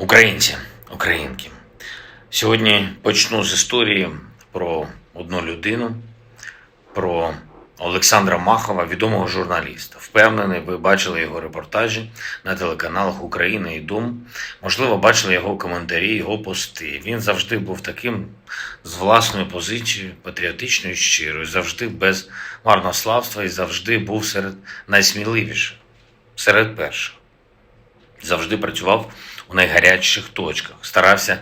Українці, українки. Сьогодні почну з історії про одну людину, про Олександра Махова, відомого журналіста. Впевнений, ви бачили його репортажі на телеканалах Україна і Дум. Можливо, бачили його коментарі, його пости. Він завжди був таким з власною позицією, патріотичною, щирою, завжди без марнославства і завжди був серед найсміливіших, серед перших завжди працював у найгарячіших точках, старався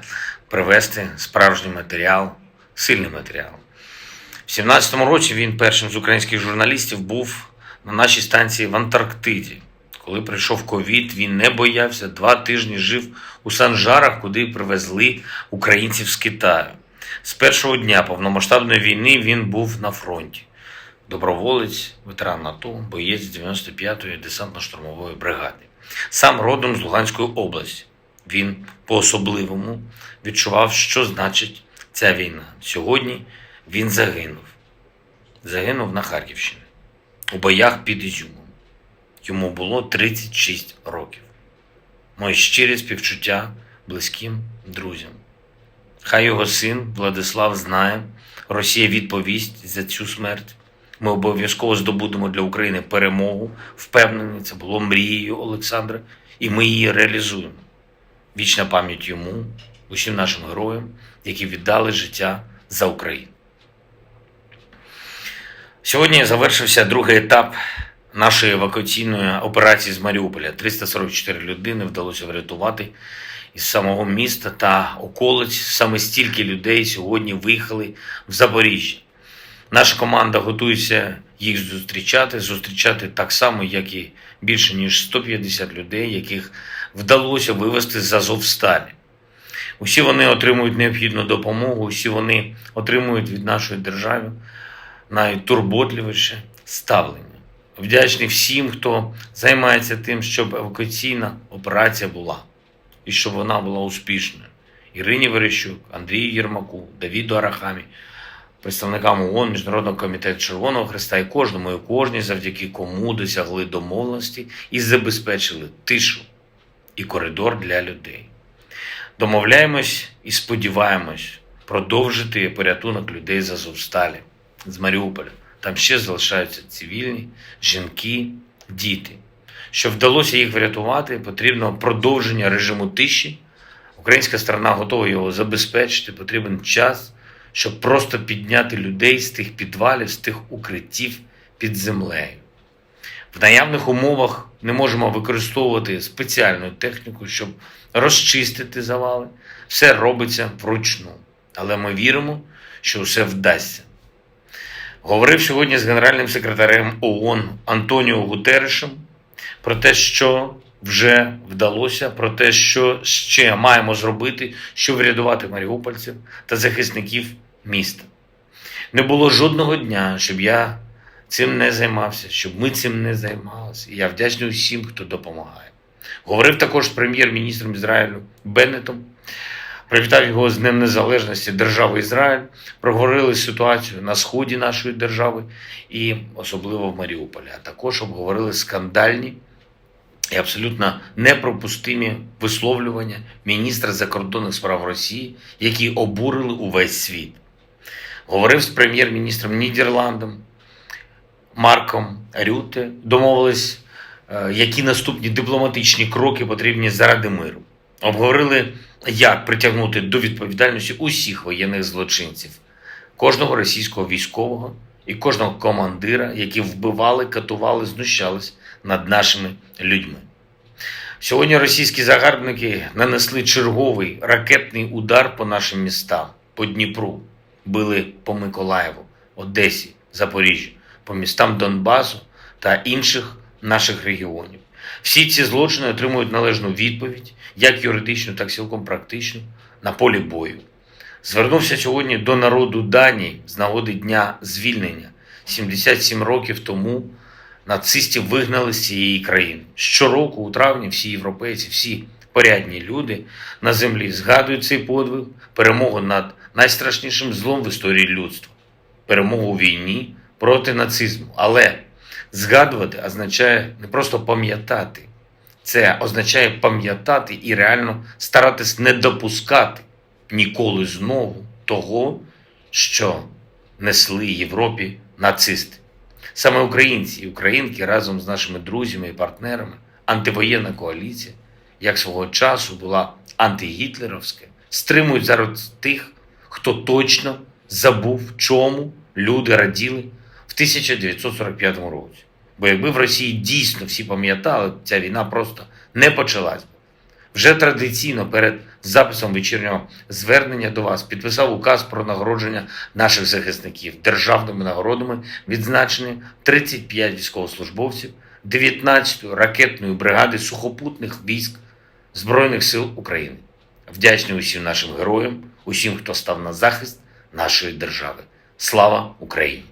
привести справжній матеріал, сильний матеріал. В 17-му році він першим з українських журналістів був на нашій станції в Антарктиді. Коли прийшов ковід, він не боявся, два тижні жив у Санжарах, куди привезли українців з Китаю. З першого дня повномасштабної війни він був на фронті. Доброволець, ветеран АТО, боєць 95-ї десантно-штурмової бригади. Сам родом з Луганської області. Він по-особливому відчував, що значить ця війна. Сьогодні він загинув. Загинув на Харківщині у боях під Ізюмом. Йому було 36 років. Мої щирі співчуття близьким друзям. Хай його син Владислав знає, Росія відповість за цю смерть. Ми обов'язково здобудемо для України перемогу. Впевнений, це було мрією Олександра, і ми її реалізуємо. Вічна пам'ять йому, усім нашим героям, які віддали життя за Україну. Сьогодні завершився другий етап нашої евакуаційної операції з Маріуполя. 344 людини вдалося врятувати із самого міста та околиць. Саме стільки людей сьогодні виїхали в Запоріжжя. Наша команда готується їх зустрічати, зустрічати так само, як і більше ніж 150 людей, яких вдалося вивезти з Азовсталі. Усі вони отримують необхідну допомогу, усі вони отримують від нашої держави найтурботливіше ставлення. Вдячний всім, хто займається тим, щоб евакуаційна операція була і щоб вона була успішною. Ірині Верещук, Андрію Єрмаку, Давіду Арахамі, представникам ООН, Міжнародного комітету Червоного Христа і кожному, і кожній, завдяки кому досягли домовленості і забезпечили тишу і коридор для людей. Домовляємось і сподіваємось продовжити порятунок людей з Азовсталі, з Маріуполя. Там ще залишаються цивільні, жінки, діти. Щоб вдалося їх врятувати, потрібно продовження режиму тиші. Українська сторона готова його забезпечити. Потрібен час, щоб просто підняти людей з тих підвалів, з тих укриттів під землею. В наявних умовах не можемо використовувати спеціальну техніку, щоб розчистити завали. Все робиться вручну. Але ми віримо, що все вдасться. Говорив сьогодні з генеральним секретарем ООН Антоніо Гутерешем про те, що вже вдалося, про те, що ще маємо зробити, щоб врятувати маріупольців та захисників міста. Не було жодного дня, щоб я цим не займався, щоб ми цим не займалися. І я вдячний усім, хто допомагає. Говорив також з прем'єр-міністром Ізраїлю Беннетом. Привітав його з Днем Незалежності держави Ізраїль, проговорили ситуацію на сході нашої держави і особливо в Маріуполі. А також обговорили скандальні і абсолютно непропустимі висловлювання міністра закордонних справ Росії, які обурили увесь світ. Говорив з прем'єр-міністром Нідерландом Марком Рюте, домовились, е, які наступні дипломатичні кроки потрібні заради миру. Обговорили, як притягнути до відповідальності усіх воєнних злочинців, кожного російського військового і кожного командира, які вбивали, катували, знущались над нашими людьми. Сьогодні російські загарбники нанесли черговий ракетний удар по нашим містам, по Дніпру, били по Миколаєву, Одесі, Запоріжжю, по містам Донбасу та інших наших регіонів. Всі ці злочини отримують належну відповідь, як юридичну, так і цілком практичну, на полі бою. Звернувся сьогодні до народу Данії з нагоди Дня звільнення 77 років тому нацистів вигнали з цієї країни. Щороку, у травні, всі європейці, всі порядні люди на землі згадують цей подвиг, перемогу над найстрашнішим злом в історії людства, перемогу у війні проти нацизму. Але згадувати означає не просто пам'ятати, Це означає пам'ятати і реально старатись не допускати ніколи знову того, що несли Європі нацисти. Саме українці і українки разом з нашими друзями і партнерами, антивоєнна коаліція, як свого часу була антигітлерівська, стримують зараз тих, хто точно забув, чому люди раділи в 1945 році. Бо якби в Росії дійсно всі пам'ятали, ця війна просто не почалась. Вже традиційно перед записом вечірнього звернення до вас підписав указ про нагородження наших захисників державними нагородами, відзначені 35 військовослужбовців 19-ї ракетної бригади сухопутних військ Збройних сил України. Вдячний усім нашим героям, усім, хто став на захист нашої держави. Слава Україні!